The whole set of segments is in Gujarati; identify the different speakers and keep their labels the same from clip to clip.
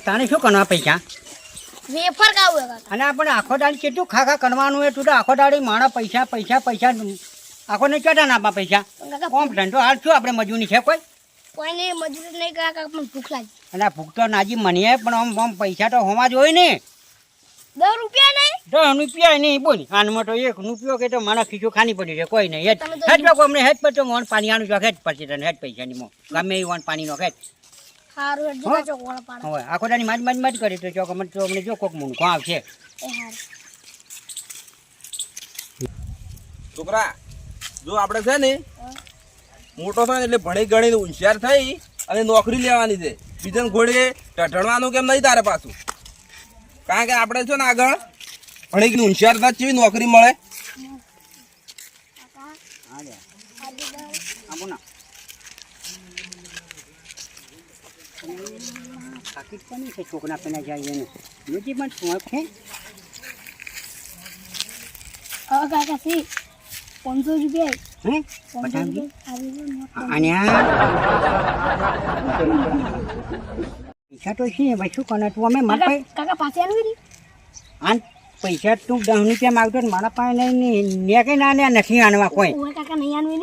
Speaker 1: તારે શું કરવા પૈસા?
Speaker 2: વેફર ખાવું
Speaker 1: અને આપણે આખો દાડી કેટલું ખા ખા કરવાનું એ તું તો આખો દાડી માણા પૈસા પૈસા પૈસા આખોને ચોટા ના આપવા પૈસા? કોમ ધંધો હાલ શું આપણે મજૂરી છે કોઈ?
Speaker 2: કોઈને મજૂરી નહીં કાકા પણ ભૂખ લાગી.
Speaker 1: અને ભૂખ તો નાજી મનીએ પણ આમ આમ પૈસા તો હોવા જ હોય ને.
Speaker 2: દસ રૂપિયા નહીં?
Speaker 1: દસ રૂપિયા નહીં બોલ. આનમાં તો એક રૂપિયો કે તો મારા ખીચું ખાની પડી છે કોઈ નહીં. હેડ લોકો અમને હેડ પર તો મોન પાણી આનું હેડ પડશે તને હેડ પૈસાની મો. ગમે એ વન પાણી નો હેડ
Speaker 2: સારું હેડ
Speaker 1: હો?
Speaker 2: જો પાડો.
Speaker 1: હવે આખો દાની માજ માજ માજ કરી તો ચોક. અમને તો અમને જો કોક મૂંખો આવશે.
Speaker 2: એ હારું.
Speaker 3: છોકરા જો આપણે છે ને મોટો થાય એટલે ભણી ગણીને હોશિયાર થઈ અને નોકરી લેવાની છે. બીજાને ઘોડે ટઢણવાનું કેમ નહીં તારે પાછું? કારણ કે આપણે છે ને આગળ ભણી ગયું હોશિયાર થાય કેવી નોકરી મળે.
Speaker 1: હા લે. આપો ના. પાકીટ પણ છે? છોકરા પેલા જાય એનું. બીજી પણ શોખ છે
Speaker 2: રૂપિયા.
Speaker 1: પૈસા તો છે ભાઈ શું કરે તું? અમે મારા પાસે
Speaker 2: કાકા પાસે આવી
Speaker 1: પૈસા તું દસ રૂપિયા માગતો મારા પાસે નહીં ને કઈ ના નથી આનવા કોઈ.
Speaker 2: કાકા નહીં આનવી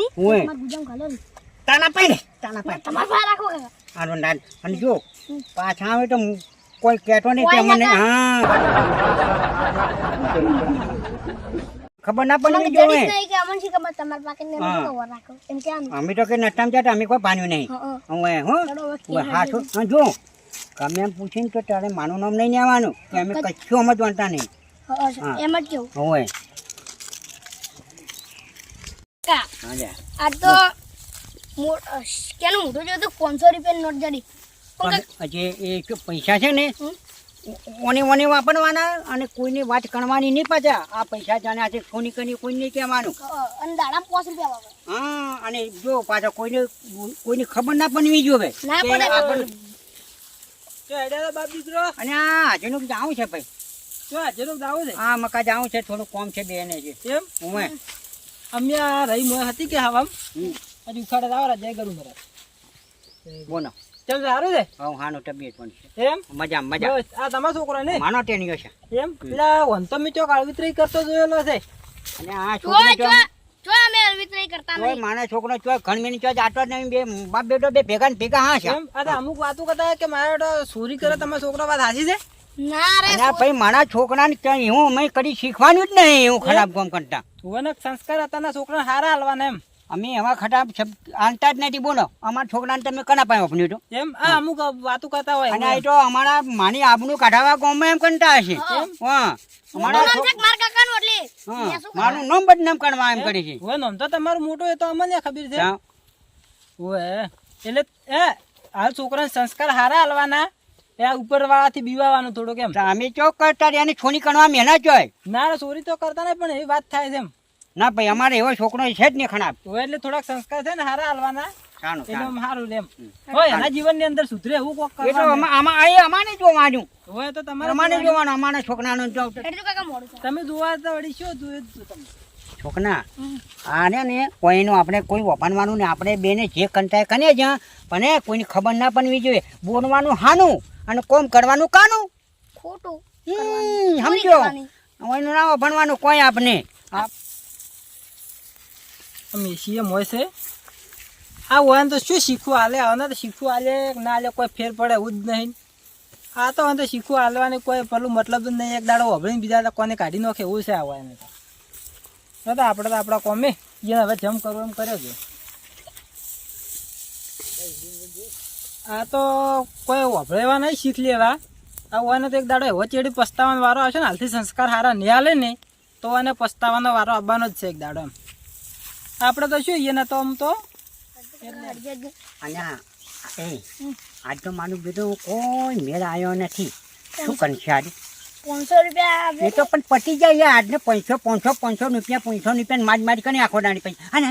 Speaker 1: તાના પાઈ ને તાના પાઈ
Speaker 2: તમારા પાસે રાખો
Speaker 1: આનો નાન અને જો પાછા આવે તો કોઈ કહેતો નહીં કે મને હા. ખબર ના પડી
Speaker 2: જ નહીં કે અમને શી ખબર? તમારા પાસે ને
Speaker 1: હા.
Speaker 2: એમ કવર રાખો. એમ કે આનું
Speaker 1: અમે તો કે નટામ જતા અમે કોઈ પાન્યું નહીં.
Speaker 2: હું હા.
Speaker 1: હો છો. જો. ગમે એમ પૂછીને તો તારે માનું નામ નહીં આવવાનું કે અમે કશું સમજવાતા નહીં.
Speaker 2: એમ જ કેવું.
Speaker 1: હવે
Speaker 2: કાકા
Speaker 1: હા લે.
Speaker 2: આ તો કેનું મોટું જોયું તો પાંચસો રૂપિયા નોટ જડી.
Speaker 1: જે એ પૈસા છે ને? ઓને ઓને વાપરવાના અને કોઈની વાત કરવાની નહીં પાછા. આ પૈસા જાણે આજે કોની કની કોઈ નહીં કહેવાનું.
Speaker 2: અને દાડા પાંચ રૂપિયા
Speaker 1: હા અને જો પાછા કોઈને કોઈની ખબર ના પડવી જોવે અને આ હાજરનું જાવું છે ભાઈ.
Speaker 3: શું આજે જાવું છે?
Speaker 1: આ મકા જાવું છે થોડું કોમ છે બેને છે
Speaker 3: એમ?
Speaker 1: હું
Speaker 3: અમે આ રહી મોય હતી કે હવા
Speaker 1: હમ.
Speaker 3: હજી ઉખાડે આવરા જય ગરુ મારા
Speaker 1: બોલો.
Speaker 3: ચલ સારું છે?
Speaker 1: હા હાનો તબિયત પણ છે.
Speaker 3: એમ?
Speaker 1: મજા મજા
Speaker 3: બસ, આ તમારો છોકરો ને?
Speaker 1: માનો ટેનિયો છે
Speaker 3: એમ? પેલા વંતો મી ચોક આળવિત્રી કરતો જોયેલો છે.
Speaker 1: અને આ છોકરો
Speaker 2: જો
Speaker 1: જો
Speaker 2: અમે અરવિત્રી કરતા નહીં.
Speaker 1: માનો છોકરો ચોય ઘણમેની ચોય જાતો જ નહીં બે બાપ બેટો બે ભેગા ને ભેગા હા છે.
Speaker 3: એમ? આ તો અમુક વાતો કરતા કે મારો તો સુરી કરે તમારો છોકરો વાત હાસી છે?
Speaker 2: ના રે
Speaker 1: ના ભાઈ મારા છોકરાને ક્યાંય હું મેં કદી શીખવાનું જ નહીં એવું ખરાબ કામ કરતા.
Speaker 3: તુવેને સંસ્કાર હતા ના છોકરા હારા હાલવાના એમ.
Speaker 1: અમે એવા ખટા આનતા જ નથી બોલો. અમારા છોકરાને તમે કના પાય અપન્યું તો
Speaker 3: એમ? આ અમુક વાતો કરતા હોય
Speaker 1: અને આ તો અમારા માની આબનું કાઢાવા ગામમાં એમ કંટા હશે હા. અમારા
Speaker 2: માર
Speaker 1: નામ બદનામ કરવા એમ કરી છે.
Speaker 3: હોય નોમ તો તમારું મોટું એ તો અમને ખબર છે. ઓએ એટલે એ હાલ છોકરાને સંસ્કાર હારા હાલવાના એ ઉપર વાળાથી બીવાવાનું થોડુંક એમ.
Speaker 1: અમે ચોક કરતા એની છોની કણવા મહેનત જોય
Speaker 3: ના સોરી તો કરતા નહીં પણ એ વાત થાય છે એમ.
Speaker 1: ના ભાઈ અમારે એવો છોકરો છે જ નહીં ખરાબ.
Speaker 3: હોય એટલે થોડાક સંસ્કાર છે ને હારા હાલવાના.
Speaker 1: સારું
Speaker 3: એટલે
Speaker 1: સારું
Speaker 3: આમ સારું રે એમ. હોય એના જીવનની અંદર સુધરે એવું કોક
Speaker 1: એ તો
Speaker 3: કરવાનું
Speaker 1: અમા- આમાં આ અમાને જોવાનું
Speaker 3: હોય તો તમારે
Speaker 1: અમાને જોવાનું. અમારા છોકરાનું જો
Speaker 2: એટલું કાકા મોડું છે
Speaker 3: તમે જોવા તો વળી શું જોયું જ તમે
Speaker 1: છોકરા આને કોઈનું આપણે કોઈ વપાનવાનું ને આપણે બેને જે કંટાય કરીએ જ પણ કોઈની ખબર ના પડવી જોઈએ. બોલવાનું હાનું અને કોમ કરવાનું કાનું.
Speaker 2: ખોટું
Speaker 1: સમજો.
Speaker 2: કરવાની.
Speaker 1: ના વપાનવાનું કોઈ આપને. આ-
Speaker 3: અમે સીએમ હોય છે. આ તો શું શીખવું હાલે? આને તો શીખવું હાલે, ના હાલે કોઈ ફેર પડે એવું જ નહીં. આ તો શીખવું હાલવાની કોઈ પેલું મતલબ જ નહીં. એક દાડો વભળીને બીજા કોને કાઢી નાખે છે આ એને તો. તો આપણે તો આપણા કોમે જે હવે જમ કરવું એમ કર્યો છે. આ તો કોઈ વભળેવા નહીં શીખ લેવા. આ હોય તો એક દાડો એવો ચેડી પસ્તાવાનો વારો આવશે ને, હાલથી સંસ્કાર સારા નહીં હાલે ને, તો એને પસ્તાવાનો વારો આવવાનો જ છે એક દાડો એમ. આપણે તો શું એને તો આમ તો?
Speaker 1: અને એ આજ તો મારું બીજું કોઈ મેળ આવ્યો નથી. શું આજ?
Speaker 2: પાંચસો રૂપિયા
Speaker 1: એ તો પણ પટી જાય યાર આજને પાંચસો પાંચસો પાંચસો રૂપિયા પાંચસો રૂપિયા માજ માજ કરી આખો દાણી પૈસા. અને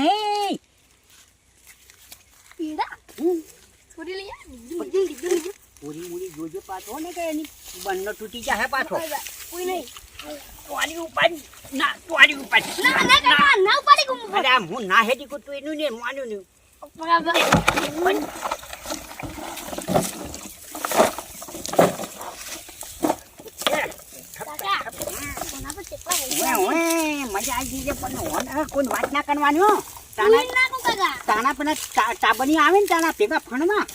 Speaker 1: પૂરી જોજો પાછો ને કે એની બંને તૂટી જાય પાછો.
Speaker 2: કોઈ નહીં.
Speaker 1: ટોળી ઉપાડી. ના ટોળી ઉપાડી.
Speaker 2: ના ના કાકા ના ઉપાડી ગુમ
Speaker 1: અરે આમ હું ના હેડી કુતું એનું ને માન્યું ને
Speaker 2: બરાબર.
Speaker 1: મજા આવી ગઈ પણ કોઈ વાત ના કરવાની હો. તાણા પણ ચાબની આવે ને તાણા ભેગા ફણમાં.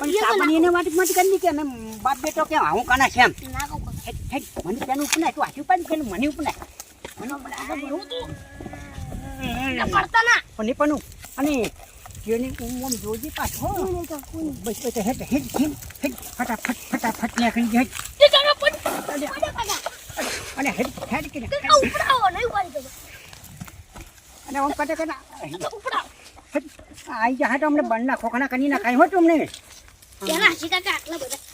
Speaker 1: પણ ચાબની એને વાત કરી કે બાપ બેટો કે હું કાના છે એમ. મને તું પેલું મને ઉપનાય મને ઉપનાય.
Speaker 2: ભરવું તું ના પડતા ના
Speaker 1: પણ અને જેની આમ પાછો બસ બસ હેટ હેટ હેટ હેટ ફટાફટ ફટાફટ અને હેટ હેટ કે
Speaker 2: ઉપડાવો નહીં ઉપાડી શકો
Speaker 1: અને આમ કટે
Speaker 2: કાકા ઉપડાવો
Speaker 1: આઈ જા તો અમને બનના ખોખના કરી કાઈ હો તમને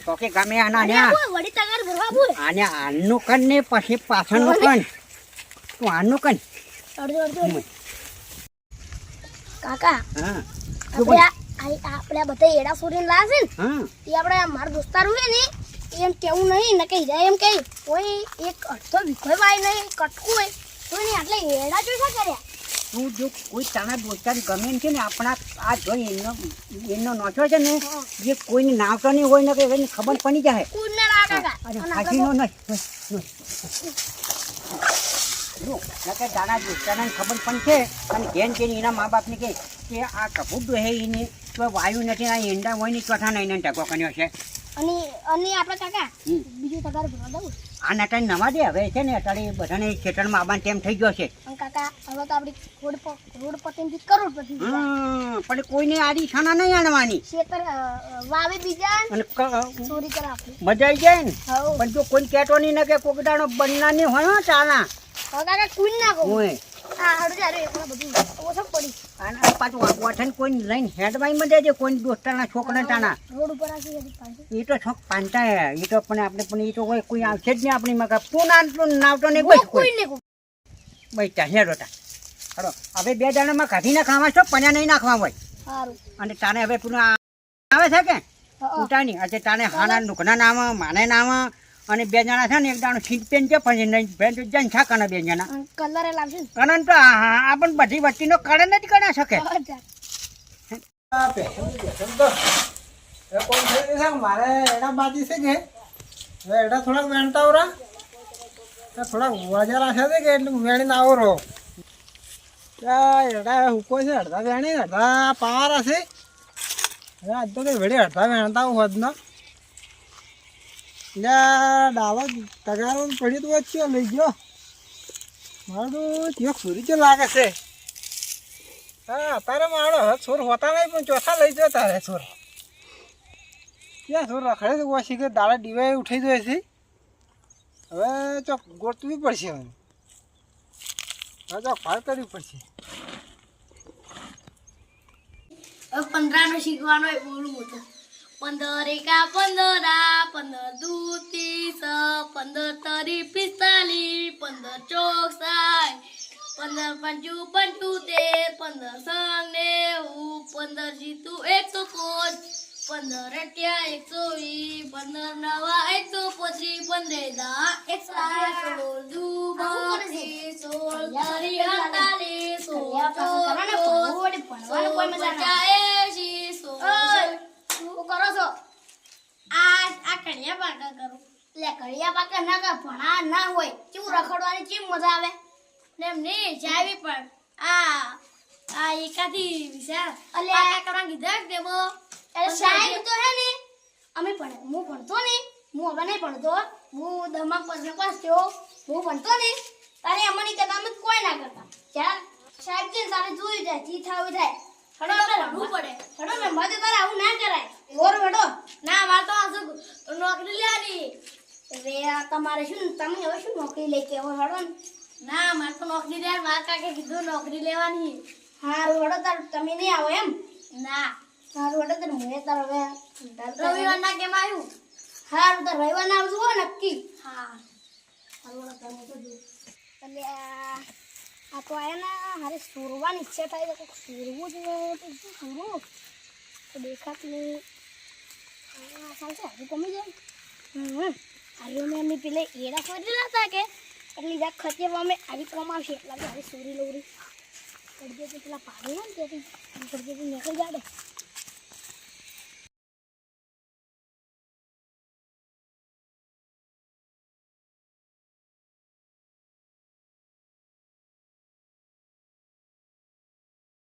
Speaker 1: તો કે ગમે આના આને આનું કન ને પછી પાછળનું કન તું આનું કન.
Speaker 2: કાકા આપણે બધા એડા સુરી લાવે છે ને એ આપણે મારા દોસ્તાર હોય ને એમ કેવું નહીં ને કઈ જાય એમ કહી. કોઈ એક અડધો વિખોય વાય નહીં કટકું હોય. નહીં આટલે એડા જોઈ શકે
Speaker 1: તું જો કોઈ તારા દોસ્તાર ગમે એમ છે ને આપણા આ જોઈ એનો એનો નોટો છે ને જે કોઈને નાવતો નહીં હોય ને કે એને ખબર પડી જાય. અને હાથીનો નહીં દાણા દોસ્તારને ખબર પણ છે અને ઘેન કે એના મા બાપને કહે કે આ કપૂર હે એને તો વાયુ નથી આ ઈંડા હોય ને ચોથા નહીં એને ટકો કર્યો છે.
Speaker 2: અને અને આપણે કાકા. બીજું તગાર ભરવા દઉં
Speaker 1: આ નાટા નવા દે હવે છે ને અત્યારે બધાને ખેતરમાં આવવાનું ટાઈમ થઈ ગયો છે.
Speaker 2: કાકા હવે તો આપણી રોડ પર રોડ પતિથી કરોડપતિ
Speaker 1: પણ કોઈને આડી છાના નહીં આણવાની.
Speaker 2: ખેતર વાવે બીજા
Speaker 1: અને
Speaker 2: ચોરી કરે
Speaker 1: મજા આવી જાય ને? પણ જો કોઈ કેટો નહીં ને કે કોકડાનો બનનાની હોય હો ચાના
Speaker 2: કાકા કોઈ નાખો
Speaker 1: હોય હવે બે દાણામાં કાઢી નાખવા છો પન્યા નહીં નાખવા હોય. અને તાને હવે પૂરું આવે છે કે? ઉટાની આજે તાને હાના નુકના નામ માને નામ અને બે જણા છે ને એક દાણું સીટ પેન છે પછી નહીં ભેન તો જન છાકાના બે જણા.
Speaker 2: કલર લાવશે ને.
Speaker 1: તો આ આ પણ બધી વસ્તીનો કારણ જ શકે.
Speaker 2: હા,
Speaker 3: કોણ થઈ ગયું છે કે મારે એડા બાજી છે કે? હવે એડા થોડાક વેણતા તો થોડાક વજારા છે કે એટલે વેણીને આવો રહો. એડા હુકો છે અડધા વેણી અડધા પાર હશે આજ તો કઈ વળી અડધા વેણતા હોત ના. એટલે ડાવા તગારો પડી તો વચ્ચે લઈ ગયો. મારું તો સુરી છે લાગે છે. હા, તારે મારો છોર હોતા નહીં, પણ ચોથા લઈ જાઓ તારે છોર. ક્યાં છોર રખડે તો વાસી કે દાડા ડીવાય ઉઠી જાય છે? હવે ચોક ગોતવી પડશે હવે. હવે ચોક ફાળ કરવી પડશે.
Speaker 2: પંદરાનો શીખવાનો એ બોલું મોટો પંદર એકા પંદરા પંદર દુ ત્રીસ પંદર તરી પિસ્તાલીસ પંદર ચોક સાઠ પંદર પંચુ પંચોતેર પંદર સંગ નેવું પંદર જીતું એકસો કોચ પંદર અઠ્યા એકસો વીસ પંદર નવા એકસો પચીસ પંદર દા એકસો સોળ દુ બત્રીસ સોળ તરી અડતાલીસ સોળ સોળ પચાસ કરો છો? આ આ કડિયા પાકા કરો. લે કડિયા પાકા ના કર ભણા ના હોય. કેવું રખડવાની કેમ મજા આવે? ને એમ નહીં જાવી પણ. આ આ એકાથી વિચાર અલે. આ કરવા કીધા દેવો? એટલે સાહેબ તો હે ને અમે પણ હું ભણતો ને હું હવે નહીં ભણતો. હું દમાક પર પાસ થયો. હું ભણતો ને તારે અમારી કદામ કોઈ ના કરતા. ચાલ સાહેબ કે તારે જોયું જાય જી થાવું થાય. થોડો આપણે રમવું પડે હડો ને મજે તારે આવું ના કરાય ઓર હડો ના માર તો આસુ નોકરી લેવાની હવે આ તમારે શું તમે હવે શું નોકરી લઈ કે હડો ના? મારે તો નોકરી લે માર કાકે કીધું નોકરી લેવાની. હારું હડો તાર તમે નહીં આવો એમ? ના. હારું હડો તાર હું તાર હવે રવિવાર કેમ આવ્યું હારું તાર રવિવાર ના આવજો હો નક્કી. હા. હારું હડો તો. એટલે આ તો આયા ને હારે સુરવાની ઈચ્છા થાય તો સુરવું જોઈએ તો શું સુરવું તો દેખાતું નહીં. ચાલશે હજુ કમી જાય. હારી અમે એમની પેલે એડા ફરેલા હતા કે? એટલે જા ખતેવા અમે આવી કમાવશે એટલા કે હારી સુરી લવરી. કડજે તો પેલા પાડે ને ત્યાંથી. તો નીકળી જાડે.